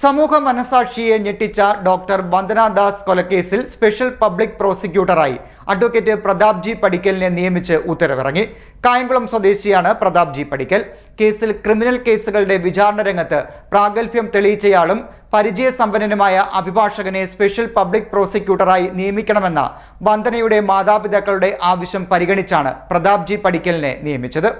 സമൂഹ മനസാക്ഷിയെ ഞെട്ടിച്ച ഡോക്ടർ വന്ദനാദാസ് കൊലക്കേസിൽ സ്പെഷ്യൽ പബ്ലിക് പ്രോസിക്യൂട്ടറായി അഡ്വക്കേറ്റ് പ്രതാപ് ജി പടിക്കലിനെ നിയമിച്ച് ഉത്തരവിറങ്ങി. കായംകുളം സ്വദേശിയാണ് പ്രതാപ് ജി പടിക്കൽ. കേസിൽ ക്രിമിനൽ കേസുകളുടെ വിചാരണ രംഗത്ത് പ്രാഗൽഭ്യം തെളിയിച്ചയാളും പരിചയസമ്പന്നനുമായ അഭിഭാഷകനെ സ്പെഷ്യൽ പബ്ലിക് പ്രോസിക്യൂട്ടറായി നിയമിക്കണമെന്ന വന്ദനയുടെ മാതാപിതാക്കളുടെ ആവശ്യം പരിഗണിച്ചാണ് പ്രതാപ് ജി പടിക്കലിനെ നിയമിച്ചത്.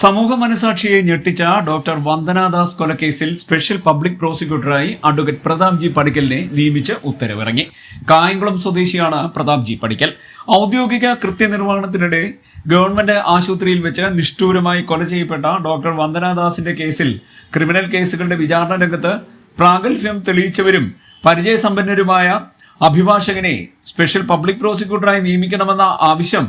സമൂഹ മനസാക്ഷിയെ ഞെട്ടിച്ച ഡോക്ടർ വന്ദനാദാസ് കൊലക്കേസിൽ സ്പെഷ്യൽ പബ്ലിക് പ്രോസിക്യൂട്ടറായി അഡ്വക്കേറ്റ് പ്രതാപ് ജി പടിക്കലിനെ നിയമിച്ച് ഉത്തരവിറങ്ങി. കായംകുളം സ്വദേശിയാണ് പ്രതാപ് ജി പടിക്കൽ. ഔദ്യോഗിക കൃത്യനിർവഹണത്തിനിടെ ഗവൺമെന്റ് ആശുപത്രിയിൽ വെച്ച് നിഷ്ഠൂരമായി കൊല ചെയ്യപ്പെട്ട ഡോക്ടർ വന്ദനാദാസിന്റെ കേസിൽ ക്രിമിനൽ കേസുകളുടെ വിചാരണ രംഗത്ത് പ്രാഗൽഭ്യം തെളിയിച്ചവരും പരിചയസമ്പന്നരുമായ അഭിഭാഷകനെ സ്പെഷ്യൽ പബ്ലിക് പ്രോസിക്യൂട്ടറായി നിയമിക്കണമെന്ന ആവശ്യം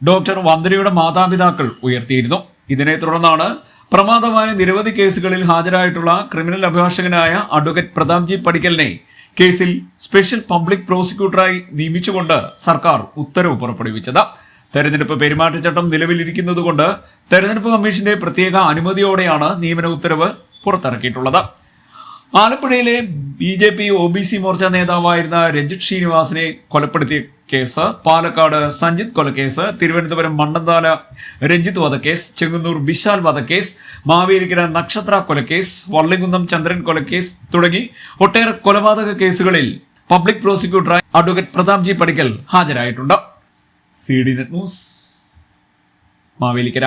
ഡോക്ടർ വന്ദനയുടെ മാതാപിതാക്കൾ ഉയർത്തിയിരുന്നു. ഇതിനെ തുടർന്നാണ് പ്രമാദമായ നിരവധി കേസുകളിൽ ഹാജരായിട്ടുള്ള ക്രിമിനൽ അഭിഭാഷകനായ അഡ്വക്കേറ്റ് പ്രതാപ്ജി പടിക്കലിനെ കേസിൽ സ്പെഷ്യൽ പബ്ലിക് പ്രോസിക്യൂട്ടറായി നിയമിച്ചുകൊണ്ട് സർക്കാർ ഉത്തരവ് പുറപ്പെടുവിച്ചത്. തെരഞ്ഞെടുപ്പ് പെരുമാറ്റച്ചട്ടം നിലവിലിരിക്കുന്നതുകൊണ്ട് തെരഞ്ഞെടുപ്പ് കമ്മീഷന്റെ പ്രത്യേക അനുമതിയോടെയാണ് നിയമന ഉത്തരവ് പുറത്തിറക്കിയിട്ടുള്ളത്. ആലപ്പുഴയിലെ B J P O B C Morcha നേതാവായിരുന്ന രഞ്ജിത് ശ്രീനിവാസിനെ കൊലപ്പെടുത്തിയ കേസ് പാലക്കാട് സഞ്ജിത് കൊലക്കേസ് തിരുവനന്തപുരം മണ്ണന്താല രഞ്ജിത്ത് വധക്കേസ് ചെങ്ങന്നൂർ വിശാൽ വധക്കേസ് മാവേലിക്കര നക്ഷത്ര കൊലക്കേസ് വള്ളികുന്നം ചന്ദ്രൻ കൊലക്കേസ് തുടങ്ങി ഒട്ടേറെ കൊലപാതക കേസുകളിൽ പബ്ലിക് പ്രോസിക്യൂട്ടറായി advocate Pratap G Padikkal ഹാജരായിട്ടുണ്ട്. C D net news Mavelikkara.